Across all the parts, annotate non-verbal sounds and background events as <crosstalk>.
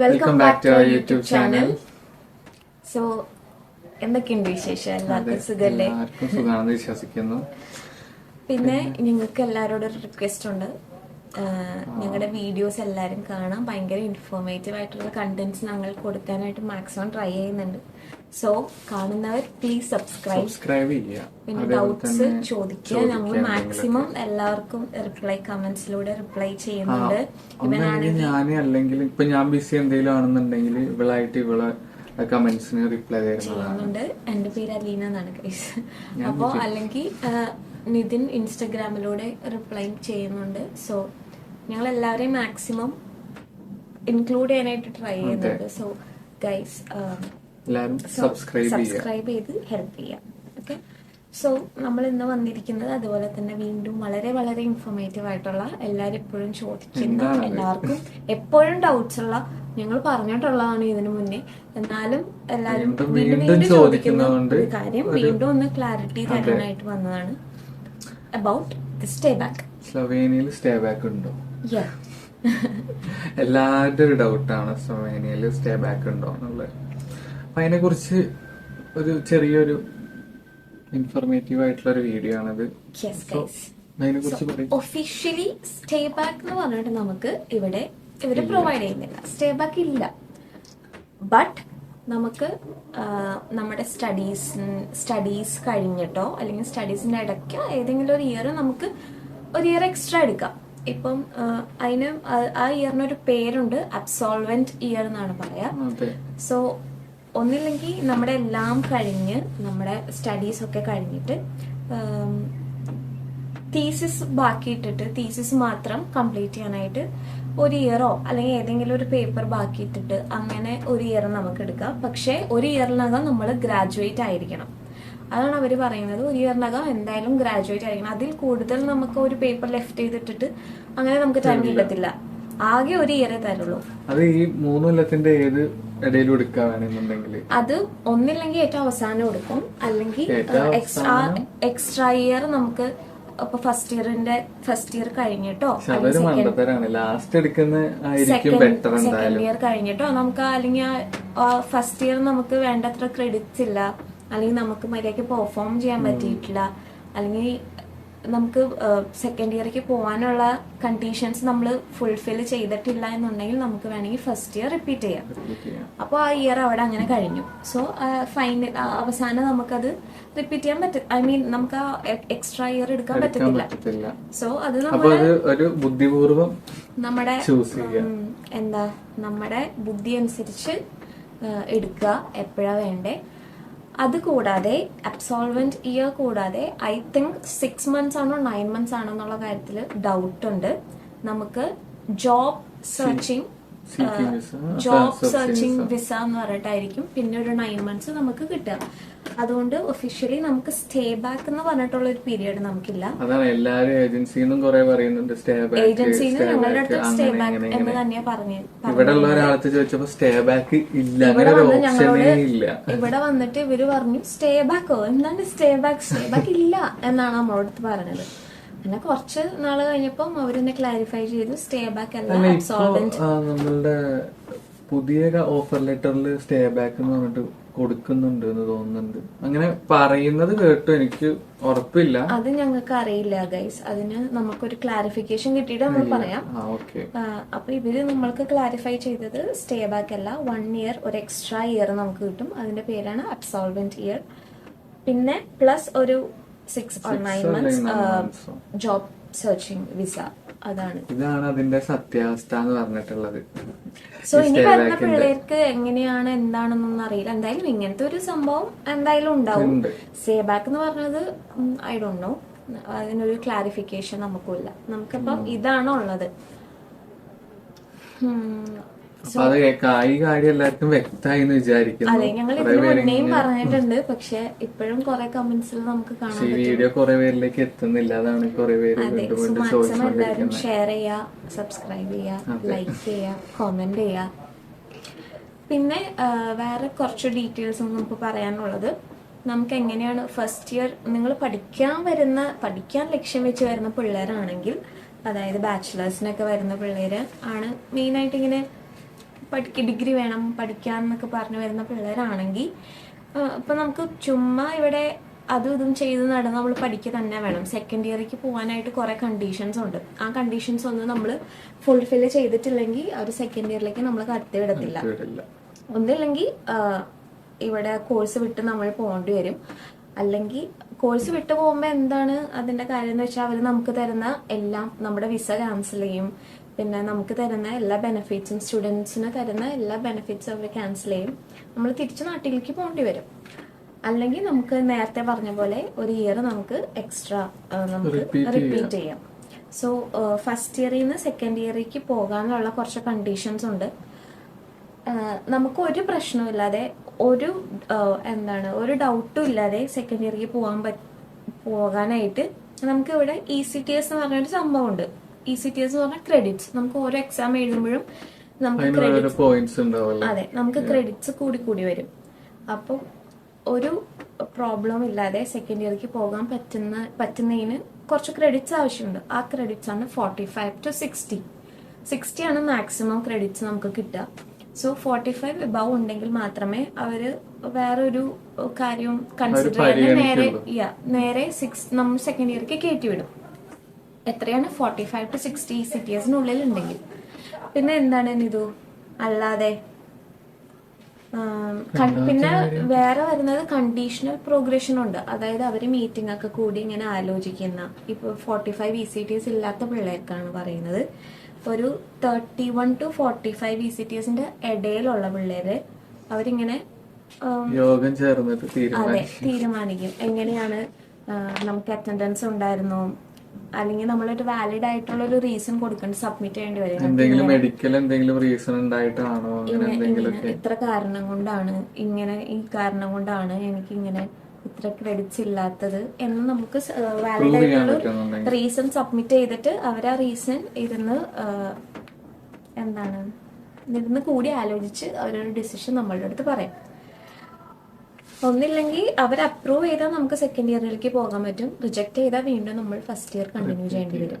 Welcome back to our YouTube channel so എന്തൊക്കെയുണ്ട് വിശേഷം? എല്ലാവർക്കും സുഖല്ലേ? സുഖമാണെന്ന് വിശ്വസിക്കുന്നു. പിന്നെ ഞങ്ങൾക്ക് എല്ലാവരോടും ഒരു റിക്വസ്റ്റ് ഉണ്ട്. ഞങ്ങളുടെ വീഡിയോസ് എല്ലാവരും കാണാം ഭയങ്കര ഇൻഫോർമേറ്റീവ് ആയിട്ടുള്ള കണ്ടന്റ്സ് ഞങ്ങൾ കൊടുക്കാനായിട്ട് മാക്സിമം ട്രൈ ചെയ്യുന്നുണ്ട്. സോ കാണുന്നവർ പ്ലീസ് സബ്സ്ക്രൈബ് സബ്സ്ക്രൈബ് ചെയ്യുക. പിന്നെ ഡൗട്ട്സ് ചോദിക്കുക. നമ്മൾ മാക്സിമം എല്ലാവർക്കും റിപ്ലൈ കമന്റ്സിലൂടെ റിപ്ലൈ ചെയ്യുന്നുണ്ട്. ഒന്നല്ലെങ്കിൽ ഞാൻ അല്ലെങ്കിൽ ഇപ്പൊ ഞാൻ ബിസി എന്തെങ്കിലും ആണെന്നുണ്ടെങ്കിൽ ഇവളായിട്ട് ഇവളെ കമന്റ്സിന് റിപ്ലൈ ചെയ്യുന്നുണ്ട്. എന്റെ പേര് അലീന എന്നാണ് ഗൈസ് അപ്പോ അല്ലെങ്കിൽ നിതിൻ ഇൻസ്റ്റഗ്രാമിലൂടെ റിപ്ലൈ ചെയ്യുന്നുണ്ട്. സോ ഞങ്ങൾ എല്ലാവരെയും മാക്സിമം ഇൻക്ലൂഡ് ചെയ്യാനായിട്ട് ട്രൈ ചെയ്യുന്നുണ്ട്. സോ ഗൈസ് എല്ലാരും സബ്സ്ക്രൈബ് സബ്സ്ക്രൈബ് ചെയ്ത് ഹെൽപ്പ് ചെയ്യാം ഓക്കെ സോ നമ്മൾ ഇന്ന് വന്നിരിക്കുന്നത് അതുപോലെ തന്നെ വീണ്ടും വളരെ വളരെ ഇൻഫോർമേറ്റീവ് ആയിട്ടുള്ള എല്ലാവരും എപ്പോഴും ചോദിക്കുന്ന എല്ലാവർക്കും എപ്പോഴും ഡൗട്ട്സ് ഉള്ള ഞങ്ങൾ പറഞ്ഞിട്ടുള്ളതാണ് ഇതിനു മുന്നേ. എന്നാലും എല്ലാവരും വീണ്ടും വീണ്ടും വീണ്ടും വീണ്ടും ചോദിക്കുന്ന ചോദിക്കുന്നതുകൊണ്ട് ഒരു കാര്യം വീണ്ടും ഒന്ന് ക്ലാരിറ്റി തരാനായിട്ട് വന്നതാണ്. അബൌട്ട് സ്റ്റേ ബാക്ക് സ്ലൊവേനിയയിൽ സ്റ്റേ ബാക്ക് ഉണ്ടോ? <laughs> എല്ലാവരുടെ ഒരു ഡൗട്ടാണ് സ്ലൊവേനിയയിൽ സ്റ്റേ ബാക്ക് ഉണ്ടോ എന്നുള്ളത്. അപ്പൊ അതിനെ കുറിച്ച് ഒരു ചെറിയൊരു ഇൻഫോർമേറ്റീവ് ആയിട്ടുള്ള ഒരു വീഡിയോ ആണത് ഒഫീഷ്യലി സ്റ്റേ ബാക്ക് എന്ന് പറഞ്ഞിട്ട് നമുക്ക് ഇവിടെ ഇവർ പ്രൊവൈഡ് ചെയ്യുന്നില്ല. സ്റ്റേ ബാക്ക് ഇല്ല. ബട്ട് നമുക്ക് നമ്മുടെ സ്റ്റഡീസ് സ്റ്റഡീസ് കഴിഞ്ഞിട്ടോ അല്ലെങ്കിൽ സ്റ്റഡീസിന്റെ ഇടയ്ക്ക് ഏതെങ്കിലും ഒരു ഇയർ നമുക്ക് ഒരു ഇയർ എക്സ്ട്രാ എടുക്കാം. ഇപ്പം അതിന് ആ- ഇയറിനൊരു പേരുണ്ട് അബ്സോൾവെന്റ് ഇയർ എന്നാണ് പറയാ. സോ ഒന്നില്ലെങ്കിൽ നമ്മുടെ എല്ലാം കഴിഞ്ഞ് നമ്മുടെ സ്റ്റഡീസ് ഒക്കെ കഴിഞ്ഞിട്ട് തീസിസ് ബാക്കിയിട്ടിട്ട് തീസിസ് മാത്രം കംപ്ലീറ്റ് ചെയ്യാനായിട്ട് ഒരു ഇയറോ അല്ലെങ്കിൽ ഏതെങ്കിലും ഒരു പേപ്പർ ബാക്കിയിട്ടിട്ട് അങ്ങനെ ഒരു ഇയർ നമുക്ക് എടുക്കാം പക്ഷേ ഒരു ഇയറിനകം നമ്മൾ ഗ്രാജുവേറ്റ് ആയിരിക്കണം. അതാണ് അവർ പറയുന്നത്. ഒരു ഇയറിനകം എന്തായാലും ഗ്രാജുവേറ്റ് ആയിരിക്കണം. അതിൽ കൂടുതൽ നമുക്ക് ഒരു പേപ്പർ ലെഫ്റ്റ് ചെയ്തിട്ടിട്ട് അങ്ങനെ നമുക്ക് ടൈം കിട്ടത്തില്ല. ആകെ ഒരു ഇയറേ തരുള്ളൂ. അത് ഈ മൂന്ന് കൊല്ലത്തിന്റെ ഏത് ഇടയിലും എടുക്കാണെന്നുണ്ടെങ്കിൽ അത് ഒന്നില്ലെങ്കിൽ ഏറ്റവും അവസാനം എടുക്കും. അല്ലെങ്കിൽ എക്സ്ട്രാ എക്സ്ട്രാ ഇയർ നമുക്ക് അപ്പൊ ഫസ്റ്റ് ഇയറിന്റെ ഫസ്റ്റ് ഇയർ കഴിഞ്ഞിട്ടോ? ലാസ്റ്റ് എടുക്കുന്ന സെക്കൻഡ് ഇയർ കഴിഞ്ഞിട്ടോ? നമുക്ക് അല്ലെങ്കിൽ ഫസ്റ്റ് ഇയർ നമുക്ക് വേണ്ടത്ര ക്രെഡിറ്റ്സ് ഇല്ല. അല്ലെങ്കിൽ നമുക്ക് മര്യാദയ്ക്ക് പെർഫോം ചെയ്യാൻ പറ്റിയിട്ടില്ല. അല്ലെങ്കിൽ നമുക്ക് സെക്കൻഡ് ഇയർക്ക് പോകാനുള്ള കണ്ടീഷൻസ് നമ്മൾ ഫുൾഫിൽ ചെയ്തിട്ടില്ല എന്നുണ്ടെങ്കിൽ നമുക്ക് വേണമെങ്കിൽ ഫസ്റ്റ് ഇയർ റിപ്പീറ്റ് ചെയ്യാം. അപ്പോൾ ആ ഇയർ അവിടെ അങ്ങനെ കഴിഞ്ഞു. സോ ഫൈനൽ അവസാനം നമുക്കത് റിപ്പീറ്റ് ചെയ്യാൻ പറ്റും ഐ മീൻ നമുക്ക് ആ എക്സ്ട്രാ ഇയർ എടുക്കാൻ പറ്റത്തില്ല. സോ അത് ഒരു ബുദ്ധിപൂർവം നമ്മുടെ എന്താ നമ്മുടെ ബുദ്ധി അനുസരിച്ച് എടുക്കുക. എപ്പോഴാ വേണ്ടേ? അത് കൂടാതെ അബ്സോൾവെന്റ് ഇയർ കൂടാതെ ഐ തിങ്ക് സിക്സ് മന്ത്സ് ആണോ നയൻ മന്ത്സ് ആണോ എന്നുള്ള കാര്യത്തിൽ ഡൗട്ട് ഉണ്ട്. നമുക്ക് job searching job searching. Visa എന്ന് പറഞ്ഞിട്ടായിരിക്കും. പിന്നെ ഒരു നയൻ മന്ത്സ് നമുക്ക് കിട്ടുക. അതുകൊണ്ട് ഒഫീഷ്യലി നമുക്ക് സ്റ്റേ ബാക്ക് എന്ന് പറഞ്ഞിട്ടുള്ള ഒരു പീരീഡ് നമുക്കില്ല. അതാണ് എല്ലാരും ഏജൻസിന്നും കുറെ പറയുന്നുണ്ട് സ്റ്റേ ബാക്ക് ഏജൻസിന്ന് ഞങ്ങളുടെ അടുത്ത് സ്റ്റേ ബാക്ക് എന്ന് തന്നെയാ പറഞ്ഞു ഇവിടെ ഉള്ള ഒരാളത്ത് ചോദിച്ചപ്പോ സ്റ്റേ ബാക്ക് ഇല്ല അങ്ങനെ ഒരു ഓപ്ഷനേ ഇല്ല. ഇവിടെ വന്നിട്ട് ഇവർ പറഞ്ഞു സ്റ്റേ ബാക്കോ എന്താണ് സ്റ്റേ ബാക്ക് സ്റ്റേ ബാക്ക് ഇല്ല എന്നാണ് നമ്മളോട് അടുത്ത് പറഞ്ഞത്. പിന്നെ കുറച്ച് നാൾ കഴിഞ്ഞപ്പം അവരെന്നെ ക്ലാരിഫൈ ചെയ്തു സ്റ്റേ ബാക്ക് അല്ല നമ്മളുടെ പുതിയ ഓഫർ ലെറ്ററിൽ സ്റ്റേ ബാക്ക് എന്ന് പറഞ്ഞിട്ട് കൊടുക്കുന്നുണ്ട് എന്ന് തോന്നുന്നുണ്ട്. അങ്ങനെ പറയുന്നത് കേട്ടു എനിക്ക് ഉറപ്പില്ല. അത് ഞങ്ങൾക്ക് അറിയില്ല ഗൈസ് അതിന് നമുക്കൊരു ക്ലാരിഫിക്കേഷൻ കിട്ടിയിട്ട് നമ്മൾ പറയാം. അപ്പൊ ഇവർ നമ്മൾക്ക് ക്ലാരിഫൈ ചെയ്തത് സ്റ്റേ ബാക്ക് അല്ല വൺ ഇയർ ഒരു എക്സ്ട്രാ ഇയർ നമുക്ക് കിട്ടും. അതിന്റെ പേരാണ് അബ്സോൾവെന്റ് ഇയർ പിന്നെ പ്ലസ് ഒരു six or nine months job searching visa അതാണ്. ഇതാണ് അതിന്റെ സത്യാവസ്ഥ എന്ന് പറഞ്ഞിട്ടുള്ളത്. സോ ഇനി വരുന്ന പിള്ളേർക്ക് എങ്ങനെയാണ് എന്താണെന്നൊന്നും അറിയില്ല. എന്തായാലും ഇങ്ങനത്തെ ഒരു സംഭവം എന്തായാലും ഉണ്ടാവും. സേ ബാക്ക് എന്ന് പറഞ്ഞത് ഐ ഡോണ്ട് നോ അതിനൊരു ക്ലാരിഫിക്കേഷൻ നമുക്കില്ല. നമുക്കിപ്പം ഇതാണോ ഉള്ളത് അത് ഈ കാര്യം എല്ലാവർക്കും വ്യക്തമായി എന്ന് വിചാരിക്കുന്നു. അതെ ഞങ്ങൾ ഇതിന് മുന്നേയും പറഞ്ഞിട്ടുണ്ട്. പക്ഷെ ഇപ്പോഴും കുറെ കമന്റ്സിൽ നമുക്ക് കാണാം ഈ വീഡിയോ കുറെ പേരിലേക്ക് എത്തുന്നില്ല. അതാണ് കുറെ പേര് വീണ്ടും വീണ്ടും എല്ലാവരും ചോദിച്ചുകൊണ്ടിരിക്കുന്നത് ഷെയർ ചെയ്യാ സബ്സ്ക്രൈബ് ചെയ്യാ ലൈക്ക് ചെയ്യാ കോമെന്റ് ചെയ്യാ. പിന്നെ വേറെ കുറച്ച് ഡീറ്റെയിൽസ് നമുക്ക് പറയാനുള്ളത്. നമുക്ക് എങ്ങനെയാണ് ഫസ്റ്റ് ഇയർ നിങ്ങൾ പഠിക്കാൻ വരുന്ന പഠിക്കാൻ ലക്ഷ്യം വെച്ച് വരുന്ന പിള്ളേരാണെങ്കിൽ അതായത് ബാച്ചിലേഴ്സിനൊക്കെ വരുന്ന പിള്ളേര് ആണ് മെയിനായിട്ട് ഇങ്ങനെ പഠിക്ക ഡിഗ്രി വേണം പഠിക്കാൻ എന്നൊക്കെ പറഞ്ഞു വരുന്ന പിള്ളേരാണെങ്കിൽ ഇപ്പം നമുക്ക് ചുമ്മാ ഇവിടെ അതും ഇതും ചെയ്ത് നടന്ന് നമ്മൾ പഠിക്കുക തന്നെ വേണം. സെക്കൻഡ് ഇയറിലേക്ക് പോകാനായിട്ട് കുറെ കണ്ടീഷൻസ് ഉണ്ട്. ആ കണ്ടീഷൻസ് ഒന്നും നമ്മൾ ഫുൾഫിൽ ചെയ്തിട്ടില്ലെങ്കിൽ ഒരു സെക്കൻഡ് ഇയറിലേക്ക് നമ്മൾ കടത്തി വിടത്തില്ല. ഒന്നില്ലെങ്കിൽ ഇവിടെ കോഴ്സ് വിട്ട് നമ്മൾ പോകേണ്ടി വരും. അല്ലെങ്കിൽ കോഴ്സ് വിട്ട് പോകുമ്പോൾ എന്താണ് അതിന്റെ കാര്യം എന്ന് വെച്ചാൽ അവർ നമുക്ക് തരുന്ന എല്ലാം നമ്മുടെ വിസ ക്യാൻസൽ ചെയ്യും. പിന്നെ നമുക്ക് തരുന്ന എല്ലാ ബെനിഫിറ്റ്സും സ്റ്റുഡൻസിന് തരുന്ന എല്ലാ ബെനിഫിറ്റ്സും അവർ ക്യാൻസൽ ചെയ്യും. നമ്മൾ തിരിച്ച് നാട്ടിലേക്ക് പോകേണ്ടി വരും. അല്ലെങ്കിൽ നമുക്ക് നേരത്തെ പറഞ്ഞ പോലെ ഒരു ഇയർ നമുക്ക് എക്സ്ട്രാ നമുക്ക് റിപ്പീറ്റ് ചെയ്യാം. സോ ഫസ്റ്റ് ഇയറിൽ നിന്ന് സെക്കൻഡ് ഇയറിലേക്ക് പോകാനുള്ള കുറച്ച് കണ്ടീഷൻസ് ഉണ്ട്. നമുക്ക് ഒരു പ്രശ്നമില്ലാതെ ഒരു എന്താണ് ഒരു ഡൗട്ടും ഇല്ലാതെ സെക്കൻഡ് ഇയറിലേക്ക് പോകാൻ പറ്റ പോകാനായിട്ട് നമുക്ക് ഇവിടെ ഇ സി ടി എസ് എന്ന് പറഞ്ഞൊരു സംഭവമുണ്ട്. ഇ സി ടി എസ് എന്ന് പറഞ്ഞാൽ ക്രെഡിറ്റ്സ് നമുക്ക് ഓരോ എക്സാം എഴുതുമ്പോഴും നമുക്ക് ക്രെഡിറ്റ്സ് അതെ നമുക്ക് ക്രെഡിറ്റ്സ് കൂടി കൂടി വരും. അപ്പം ഒരു പ്രോബ്ലം ഇല്ലാതെ സെക്കൻഡ് ഇയർക്ക് പോകാൻ പറ്റുന്ന പറ്റുന്നതിന് കുറച്ച് ക്രെഡിറ്റ്സ് ആവശ്യമുണ്ട്. ആ ക്രെഡിറ്റ്സ് ആണ് forty five to sixty sixty ആണ് മാക്സിമം ക്രെഡിറ്റ്സ് നമുക്ക് കിട്ടുക. സോ ഫോർട്ടി ഫൈവ് എബവ് ഉണ്ടെങ്കിൽ മാത്രമേ അവർ വേറൊരു കാര്യം കൺസിഡർ ചെയ്യാതെ നേരെ നേരെ സിക്സ് നമ്മൾ സെക്കൻഡ് ഇയർക്ക് കയറ്റി വിടും. എത്രയാണ്? ഫോർട്ടി ഫൈവ് ടു സിക്സ്റ്റി സിറ്റീസിനുള്ളിൽ ഉണ്ടെങ്കിൽ പിന്നെ എന്താണ് ഇതു അല്ലാതെ പിന്നെ വേറെ വരുന്നത് കണ്ടീഷണൽ പ്രോഗ്രഷൻ ഉണ്ട്. അതായത് അവർ മീറ്റിംഗ് ഒക്കെ കൂടി ഇങ്ങനെ ആലോചിക്കുന്ന. ഇപ്പൊ forty five E C T S ഇല്ലാത്ത പിള്ളേർക്കാണ് പറയുന്നത്. ഒരു thirty one to forty five E C T എസിന്റെ ഇടയിലുള്ള പിള്ളേര് അവരിങ്ങനെ യോഗം ചേർന്നിട്ട് അതെ തീരുമാനിക്കും. എങ്ങനെയാണ് നമുക്ക് അറ്റൻഡൻസ് ഉണ്ടായിരുന്നോ? അല്ലെങ്കിൽ നമ്മളൊരു വാലിഡ് ആയിട്ടുള്ള ഒരു റീസൺ കൊടുക്കേണ്ടി സബ്മിറ്റ് ചെയ്യേണ്ടി വരും. എന്തെങ്കിലും മെഡിക്കൽ എന്തെങ്കിലും റീസൺ ഉണ്ടായിട്ടാണോ ഇത്ര കാരണം കൊണ്ടാണ് ഇങ്ങനെ ഈ കാരണം കൊണ്ടാണ് എനിക്ക് ഇങ്ങനെ ഇത്ര ക്രെഡിറ്റ്സ് ഇല്ലാത്തത് എന്ന് നമുക്ക് വാലിഡ് ആയിട്ടുള്ള. റീസൺ സബ്മിറ്റ് ചെയ്തിട്ട് അവർ ആ റീസൺ ഇരുന്ന് എന്താണ് ഇരുന്ന് കൂടി ആലോചിച്ച് അവരൊരു ഡിസിഷൻ നമ്മളുടെ അടുത്ത് പറയും. ഒന്നില്ലെങ്കിൽ അവർ അപ്രൂവ് ചെയ്താൽ നമുക്ക് സെക്കൻഡ് ഇയറിലേക്ക് പോകാൻ പറ്റും. റിജക്ട് ചെയ്താൽ വീണ്ടും നമ്മൾ ഫസ്റ്റ് ഇയർ കണ്ടിന്യൂ ചെയ്യേണ്ടി വരും.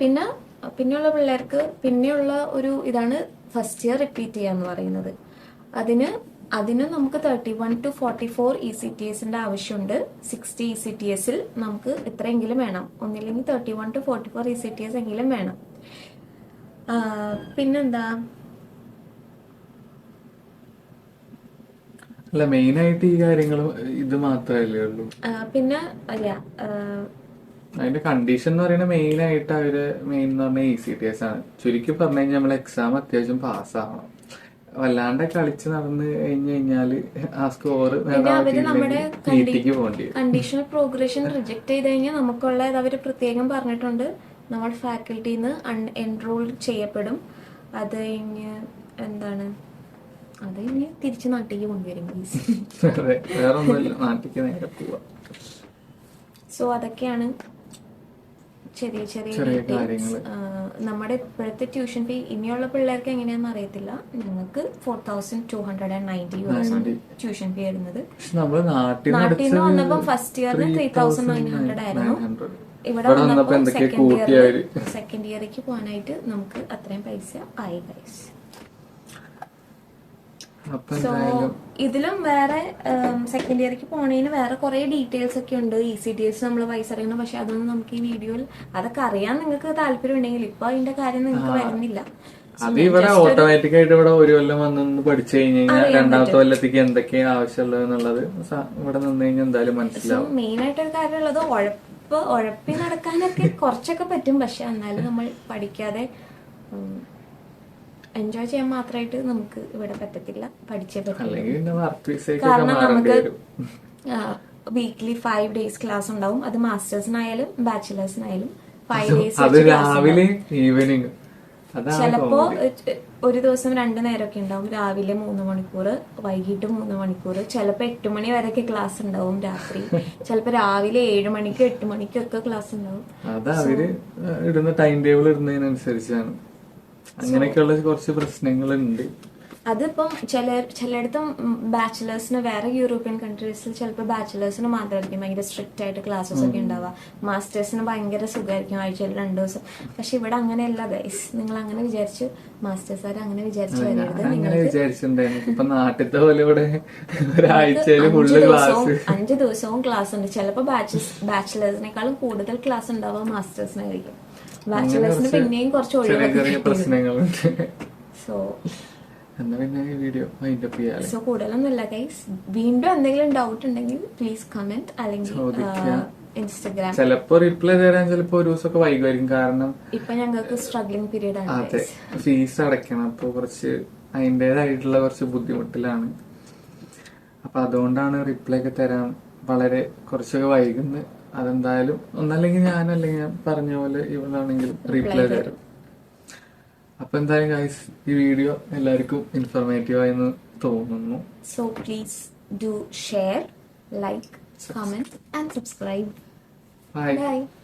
പിന്നെ പിന്നെയുള്ള പിള്ളേർക്ക് പിന്നെയുള്ള ഒരു ഇതാണ് ഫസ്റ്റ് ഇയർ റിപ്പീറ്റ് ചെയ്യുക എന്ന് പറയുന്നത്. അതിന് അതിന് നമുക്ക് thirty one to forty four E C T എസിന്റെ ആവശ്യമുണ്ട് സിക്സ്റ്റി ഇ സി ടി എസിൽ നമുക്ക് എത്രയെങ്കിലും വേണം. ഒന്നില്ലെങ്കിൽ thirty one to forty four E C T S എങ്കിലും വേണം. പിന്നെന്താ? അല്ല മെയിൻ ആയിട്ട് ഈ കാര്യങ്ങൾ ഇത് മാത്രമല്ലേ ഉള്ളൂ. പിന്നെ അല്ല അതിന്റെ കണ്ടീഷൻ എന്ന് പറയുന്നത് മെയിൻ ആയിട്ട് അവർ മെയിൻ എന്ന് പറഞ്ഞാൽ ഇ സി ടി എസ് ആണ്. ചുരുക്കി പറഞ്ഞു കഴിഞ്ഞാൽ നമ്മൾ എക്സാം അത്യാവശ്യം പാസ്സാവണം വല്ലാണ്ട് കളിച്ച് നടന്നു കഴിഞ്ഞു കഴിഞ്ഞാൽ ആ സ്കോർ നീറ്റിക്ക് പോകേണ്ടി കണ്ടീഷണൽ പ്രോഗ്രഷൻ റിജക്ട് ചെയ്ത് കഴിഞ്ഞാൽ നമുക്കുള്ളത് അവർ പ്രത്യേകം പറഞ്ഞിട്ടുണ്ട്. നമ്മൾ ഫാക്കൽറ്റിന്ന് എൻറോൾ ചെയ്യപ്പെടും. അത് കഴിഞ്ഞ് എന്താണ്? അത് ഇനി തിരിച്ച് നാട്ടിലേക്ക് കൊണ്ടുവരും വേറെ ഒന്നുമില്ല നേരെ പോവാ. സോ അതൊക്കെയാണ് ചെറിയ ചെറിയ നമ്മുടെ ഇപ്പോഴത്തെ ട്യൂഷൻ ഫീ ഇനിയുള്ള പിള്ളേർക്ക് എങ്ങനെയാന്ന് അറിയത്തില്ല. ഞങ്ങൾക്ക് four thousand two hundred and ninety euros ആണ് ട്യൂഷൻ ഫീ വരുന്നത്. നാട്ടിൽ നിന്ന് വന്നപ്പോ ഫസ്റ്റ് ഇയറിന് ത്രീ തൗസൻഡ് നയൻ ഹൺഡ്രഡ് ആയിരുന്നു. ഇവിടെ ഇവിടെ വന്നപ്പോ വന്നപ്പോൾ സെക്കൻഡ് ഇയർ സെക്കൻഡ് ഇയറിലേക്ക് പോകാനായിട്ട് നമുക്ക് അത്രയും പൈസ ആയി അപ്പൊ സോ ഇതിലും വേറെ സെക്കൻഡ് ഇയർക്ക് പോണതിന് വേറെ കുറെ ഡീറ്റെയിൽസ് ഒക്കെ ഉണ്ട്. ഇ സി ഡി എസ് നമ്മൾ വൈസ് അറിയണം പക്ഷെ അതൊന്നും നമുക്ക് ഈ വീഡിയോയിൽ അതൊക്കെ അറിയാൻ നിങ്ങൾക്ക് താല്പര്യം ഉണ്ടെങ്കിൽ ഇപ്പൊ അതിന്റെ കാര്യം നിങ്ങൾക്ക് വരുന്നില്ല. അത് ഇവിടെ ഓട്ടോമാറ്റിക് ആയിട്ട് ഇവിടെ ഒരു കൊല്ലം വന്നൊന്ന് പഠിച്ചു കഴിഞ്ഞ് കഴിഞ്ഞാൽ രണ്ടാമത്തെ കൊല്ലത്തേക്ക് എന്തൊക്കെയാണ് ആവശ്യമുള്ളത് എന്നുള്ളത് ഇവിടെ നിന്ന് കഴിഞ്ഞാൽ എന്തായാലും മനസ്സിലാവും. മെയിൻ ആയിട്ടൊരു കാര്യമുള്ളത് ഉഴപ്പ് ഉഴപ്പി നടക്കാനൊക്കെ കുറച്ചൊക്കെ പറ്റും. പക്ഷെ എന്നാലും നമ്മൾ പഠിക്കാതെ എൻജോയ് ചെയ്യാൻ മാത്രമായിട്ട് നമുക്ക് ഇവിടെ പറ്റത്തില്ല. പഠിച്ചേ പറ്റില്ല കാരണം നമുക്ക് വീക്ക്ലി ഫൈവ് ഡേയ്സ് ക്ലാസ് ഉണ്ടാവും. അത് മാസ്റ്റേഴ്സിനായാലും ബാച്ചിലേഴ്സിനായാലും ഫൈവ് ഡേയ്സ് രാവിലെ ഈവനിങ് ചിലപ്പോ ഒരു ദിവസം രണ്ടു നേരമൊക്കെ ഉണ്ടാവും. രാവിലെ മൂന്ന് മണിക്കൂർ വൈകിട്ട് മൂന്ന് മണിക്കൂർ. ചിലപ്പോ എട്ട് മണി വരെയൊക്കെ ക്ലാസ് ഉണ്ടാവും രാത്രി. <laughs> ചിലപ്പോ രാവിലെ ഏഴ് മണിക്കും എട്ട് മണിക്കും ഒക്കെ ക്ലാസ് ഉണ്ടാവും. അത് അവർ ഇടുന്ന ടൈം ടേബിൾ ഇടുന്നതിനനുസരിച്ചാണ്. അങ്ങനെയൊക്കെയുള്ള കുറച്ച് പ്രശ്നങ്ങളുണ്ട്. അതിപ്പം ചില ചിലയിടത്തും ബാച്ചിലേഴ്സിന് വേറെ യൂറോപ്യൻ കൺട്രീസിൽ ചിലപ്പോൾ ബാച്ചിലേഴ്സിന് മാത്രമായിരിക്കും ഭയങ്കര സ്ട്രിക്റ്റ് ആയിട്ട് ക്ലാസ്സസ് ഒക്കെ ഉണ്ടാവുക. മാസ്റ്റേഴ്സിന് ഭയങ്കര സുഖമായിരിക്കും ആഴ്ചയിൽ രണ്ട് ദിവസം. പക്ഷെ ഇവിടെ അങ്ങനെയല്ല ഗൈസ് നിങ്ങൾ അങ്ങനെ വിചാരിച്ചു മാസ്റ്റേഴ്സ് ആരും അങ്ങനെ വിചാരിച്ചു വരരുത് അങ്ങനെ വിചാരിച്ചിട്ടുണ്ടായിരുന്നു ഇപ്പൊ നാട്ടിലത്തെ പോലെ ഇവിടെ ഫുള്ള് ക്ലാസ് അഞ്ച് ദിവസവും ക്ലാസ് ഉണ്ട്. ചിലപ്പോൾ ബാച്ചിലേഴ്സിനേക്കാളും കൂടുതൽ ക്ലാസ് ഉണ്ടാവുക മാസ്റ്റേഴ്സിനായിരിക്കും ബാച്ചിലേഴ്സിന് പിന്നെയും കുറച്ച് പ്രശ്നങ്ങളുണ്ട്. സോ എന്നാ പിന്നെ ഈ വീഡിയോ വൈൻഡപ്പ് ചെയ്യാല്ലേ? സോ കൂടുതലൊന്നുമില്ല ഗൈസ് വീണ്ടും എന്തെങ്കിലും ഡൗട്ട് ഉണ്ടെങ്കിൽ പ്ലീസ് കമന്റ് അല്ലെങ്കിൽ. ഇൻസ്റ്റഗ്രാം ചിലപ്പോ റിപ്ലൈ തരാൻ ചിലപ്പോ ഒരു ദിവസമൊക്കെ വൈകുമായിരിക്കും. കാരണം ഇപ്പൊ ഞങ്ങൾക്ക് സ്ട്രഗ്ലിംഗ് പീരീഡ് ആണ് അതെ. ഫീസ് അടയ്ക്കണം. അപ്പൊ കുറച്ച് അതിന്റെതായിട്ടുള്ള കുറച്ച് ബുദ്ധിമുട്ടിലാണ്. അപ്പൊ അതുകൊണ്ടാണ് റിപ്ലൈ ഒക്കെ തരാൻ വളരെ കുറച്ചൊക്കെ വൈകുന്നത് അതെന്തായാലും ഒന്നല്ലെങ്കിൽ ഞാൻ പറഞ്ഞ പോലെ ഇവളാണെങ്കിലും റീപ്ലൈ തരും. അപ്പൊ എന്തായാലും ഗൈസ് ഈ വീഡിയോ എല്ലാവർക്കും ഇൻഫോർമേറ്റീവ് ആയെന്ന് തോന്നുന്നു. So please do share like comment and subscribe bye Bye.